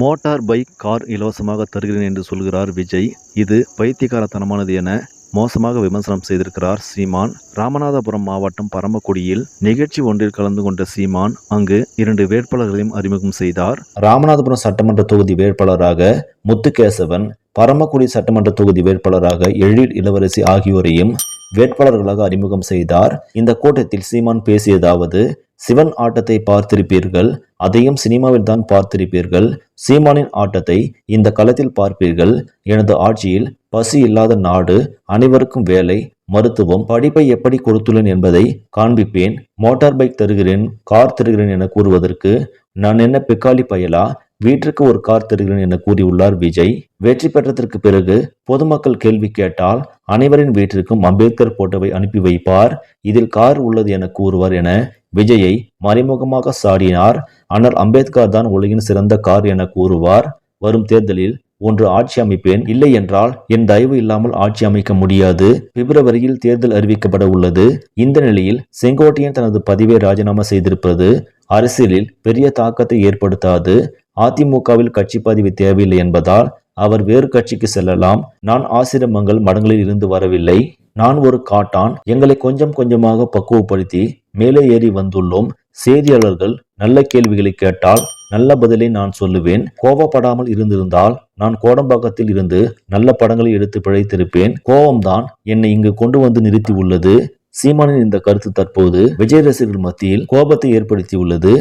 Motor bike car இலவசமாக தருகிறேன் என்று சொல்கிறார் விஜய். இது பைத்தியக்காரத்தனமானது என மோசமாக விமர்சனம் செய்திருக்கிறார் சீமான். ராமநாதபுரம் மாவட்டம் பரமக்குடியில் நிகழ்ச்சி ஒன்றில் கலந்து கொண்ட சீமான் அங்கு இரண்டு வேட்பாளர்களையும் அறிமுகம் செய்தார். ராமநாதபுரம் சட்டமன்ற தொகுதி வேட்பாளராக முத்துகேசவன் பரமக்குடி சட்டமன்ற தொகுதி வேட்பாளராக எழில் இளவரசி ஆகியோரையும் வேட்பாளர்களாக அறிமுகம் செய்தார். இந்த கூட்டத்தில் சீமான் பேசியதாவது சிவன் ஆட்டத்தை பார்த்திருப்பீர்கள் அதையும் சினிமாவில் தான் பார்த்திருப்பீர்கள் சீமானின் ஆட்டத்தை இந்த களத்தில் பார்ப்பீர்கள் எனது ஆட்சியில் பசி இல்லாத நாடு அனைவருக்கும் வேலை மருத்துவம் படிப்பை எப்படி கொடுத்துள்ளேன் என்பதை காண்பிப்பேன் மோட்டார் பைக் தருகிறேன் கார் தருகிறேன் என கூறுவதற்கு நான் என்ன பிக்காலி பயலா வீட்டிற்கு ஒரு கார் தருகிறேன் என கூறியுள்ளார் விஜய். வெற்றி பெற்றதற்கு பிறகு பொதுமக்கள் கேள்வி கேட்டால் அனைவரின் வீட்டிற்கும் அம்பேத்கர் போட்டோவை அனுப்பி வைப்பார். இதில் கார் உள்ளது என கூறுவார் என விஜயை மறைமுகமாக சாடினார். ஆனால் அம்பேத்கர் தான் உலகின் சிறந்த கார் என கூறுவார். வரும் தேர்தலில் ஒன்று ஆட்சி அமைப்பேன். இல்லை என்றால் என் தயவு இல்லாமல் ஆட்சி அமைக்க முடியாது. பிப்ரவரியில் தேர்தல் அறிவிக்கப்பட உள்ளது. இந்த நிலையில் செங்கோட்டையன் தனது பதிவை ராஜினாமா செய்திருப்பது அரசியலில் பெரிய தாக்கத்தை ஏற்படுத்தாது. அதிமுகவில் கட்சி பதிவு தேவையில்லை என்பதால் அவர் வேறு கட்சிக்கு செல்லலாம். நான் ஆசிரமங்கள் மடங்களில் இருந்து வரவில்லை. நான் ஒரு காட்டான். எங்களை கொஞ்சம் கொஞ்சமாக பக்குவப்படுத்தி மேலே ஏறி வந்துள்ளோம். செய்தியாளர்கள் நல்ல கேள்விகளை கேட்டால் நல்ல பதிலை நான் சொல்லுவேன். கோபப்படாமல் இருந்திருந்தால் நான் கோடம்பாக்கத்தில் இருந்து நல்ல படங்களை எடுத்து பிழைத்திருப்பேன். கோபம்தான் என்னை இங்கு கொண்டு வந்து நிறுத்தி உள்ளது. சீமானின் இந்த கருத்து தற்போது விஜய் ரசிகர்கள் மத்தியில் கோபத்தை ஏற்படுத்தியுள்ளது.